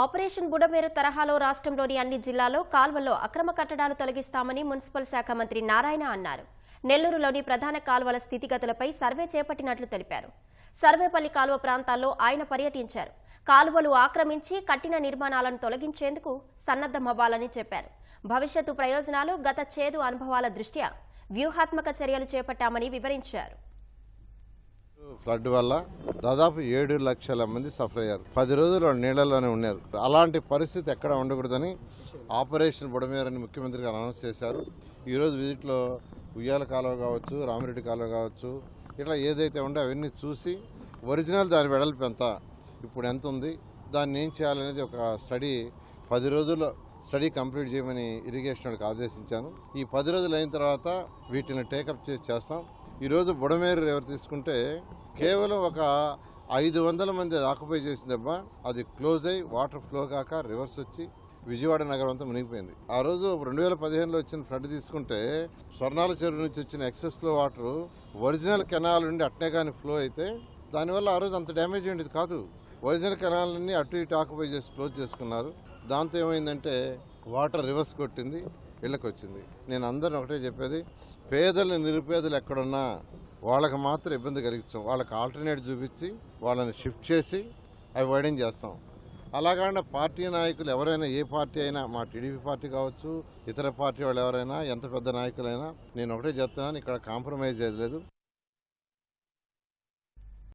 Operation Budameru తరహాలో రాష్ట్రంలోని అన్ని జిల్లాల్లో కాల్వల్లో అక్రమ కట్టడాలు తొలగిస్తామని మున్సిపల్ శాఖ మంత్రి నారాయణ అన్నారు. నెల్లూరులోని ప్రధాన కాల్వల స్థితిగతులపై సర్వే చేపట్టినట్లు తెలిపారు. సర్వేపల్లి కాలువ ప్రాంతాల్లో ఆయన పర్యటించారు. కాలువలు ఆక్రమించి కట్టిన నిర్మాణాలను తొలగించేందుకు సన్నద్దమవ్వాలని చెప్పారు. భవిష్యత్తు ప్రయోజనాలు గత చేదు అనుభవాల దృష్ట్యా వ్యూహాత్మక చర్యలు చేపట్టామని వివరించారు. ఫ్లడ్ వల్ల దాదాపు ఏడు లక్షల మంది సఫర్ అయ్యారు. పది రోజులు నీళ్ళలోనే ఉన్నారు. అలాంటి పరిస్థితి ఎక్కడ ఉండకూడదని ఆపరేషన్ బుడమేరని ముఖ్యమంత్రి గారు అనౌన్స్ చేశారు. ఈరోజు విజిట్లో ఉయ్యాల కాలువ కావచ్చు రామిరెడ్డి కాలువ కావచ్చు ఇట్లా ఏదైతే ఉందో అవన్నీ చూసి ఒరిజినల్ దాని వెడల్పు ఎంత ఇప్పుడు ఎంత ఉంది దాన్ని ఏం చేయాలనేది ఒక స్టడీ పది రోజుల్లో స్టడీ కంప్లీట్ చేయమని ఇరిగేషన్ వాడికి ఆదేశించాను. ఈ పది రోజులు అయిన తర్వాత వీటిని టేకప్ చేసి చేస్తాం. ఈరోజు బుడమేరు రివర్ తీసుకుంటే కేవలం ఒక ఐదు వందల మంది ఆక్యుపై చేసిందబ్బా అది క్లోజ్ అయ్యి వాటర్ ఫ్లో కాక రివర్స్ వచ్చి విజయవాడ నగరం అంతా మునిగిపోయింది. ఆ రోజు రెండు వేల పదిహేనులో వచ్చిన ఫ్లడ్ తీసుకుంటే స్వర్ణాల చెరువు నుంచి వచ్చిన excess flow water original canal నుండి అట్నే కానీ ఫ్లో అయితే దానివల్ల ఆ రోజు అంత డ్యామేజ్ ఉండేది కాదు. ఒరిజినల్ కెనాల్ని అటు ఇటు ఆక్యుపై చేసి క్లోజ్ చేసుకున్నారు. దాంతో ఏమైందంటే వాటర్ రివర్స్ కొట్టింది. ఇళ్ళకి వచ్చింది నేను అందరిని ఒకటే చెప్పేది పేదలు నిరుపేదలు ఎక్కడున్నా వాళ్ళకి మాత్రం ఇబ్బంది కలిగించాం వాళ్ళకి ఆల్టర్నేట్ చూపించి వాళ్ళని షిఫ్ట్ చేసి అవి వైడెన్ చేస్తాం. అలాగంటే పార్టీ నాయకులు ఎవరైనా ఏ పార్టీ అయినా మా టీడీపీ పార్టీ కావచ్చు ఇతర పార్టీ వాళ్ళు ఎవరైనా ఎంత పెద్ద నాయకులైనా నేను ఒకటే చెప్తున్నాను ఇక్కడ కాంప్రమైజ్ చేయలేదు